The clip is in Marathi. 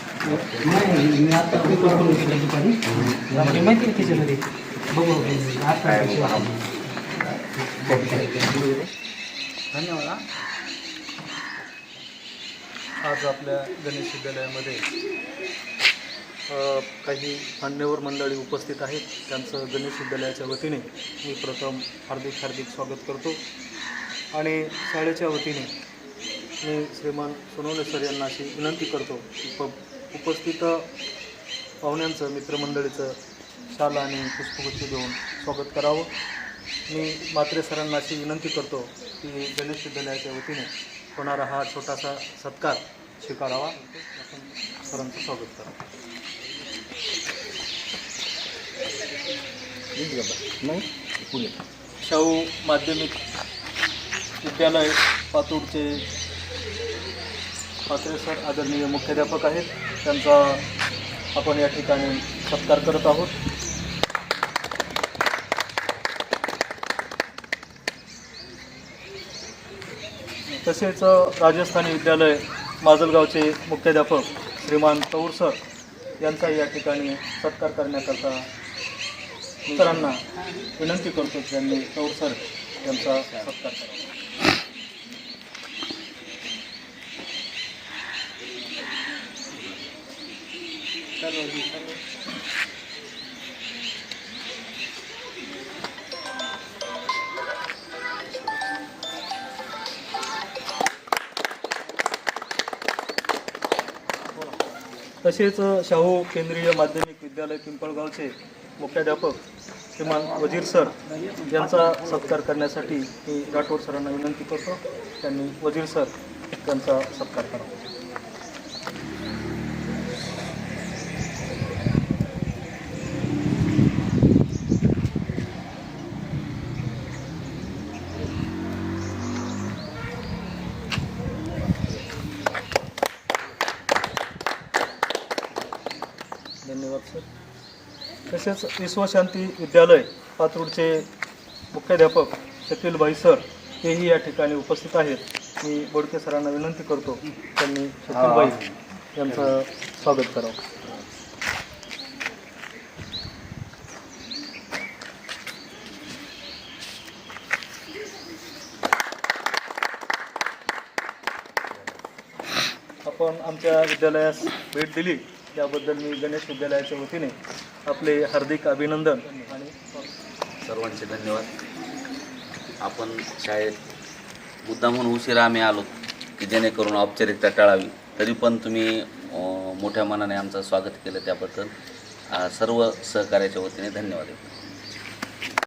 मी आता पेपर करून घेतला दुपारी मला माहिती आहे त्याच्यामध्ये बघू आता धन्यवाद आज आपल्या गणेश विद्यालयामध्ये अ, काही मान्यवर मंडळी उपस्थित आहेत. त्यांचं गणेश विद्यालयाच्या वतीने मी प्रथम हार्दिक हार्दिक स्वागत करतो. आणि शाळेच्या वतीने मी श्रीमान सोनवणे सर यांना अशी विनंती करतो की प उपस्थित पाहुण्यांचं मित्रमंडळीचं शाल आणि पुष्पगुच्छ देऊन स्वागत करावं. मी मात्रे सरांना अशी विनंती करतो की गणेश विद्यालयाच्या वतीने होणारा हा छोटासा सत्कार स्वीकारावा. सरांचं स्वागत शाहू माध्यमिक विद्यालय पातूरचे पात्रे सर आदरणीय मुख्याध्यापक आहेत. त्यांचा आपण या ठिकाणी सत्कार करत आहोत. तसेच राजस्थानी विद्यालय माजलगावचे मुख्याध्यापक श्रीमान तौर सर यांचा या ठिकाणी सत्कार करण्याकरता सरांना विनंती करतो त्यांनी कौर सर यांचा सत्कार करावा तसेच शाहू केंद्रीय माध्यमिक विद्यालय पिंपळगावचे मुख्याध्यापक श्रीमान वजीर सर यांचा सत्कार करण्यासाठी मी राठोड सरांना विनंती करतो. त्यांनी वजीर सर यांचा सत्कार करावा धन्यवाद सर. तसेच विश्वशांती विद्यालय पात्रूडचे मुख्याध्यापक शकीलबाई सर हेही या ठिकाणी उपस्थित आहेत. मी बोडके सरांना विनंती करतो त्यांनी शकीलबाई यांचं स्वागत करावं. आपण आमच्या विद्यालयास भेट दिली. त्याबद्दल मी गणेश विद्यालयाच्या वतीने आपले हार्दिक अभिनंदन. आणि सर्वांचे धन्यवाद. आपण शाळेत मुद्दामून उशिरा आम्ही आलो की जेणेकरून औपचारिकता टाळावी. तरी पण तुम्ही मोठ्या मनाने आमचं स्वागत केलं त्याबद्दल. सर्व सहकार्याच्या वतीने धन्यवाद.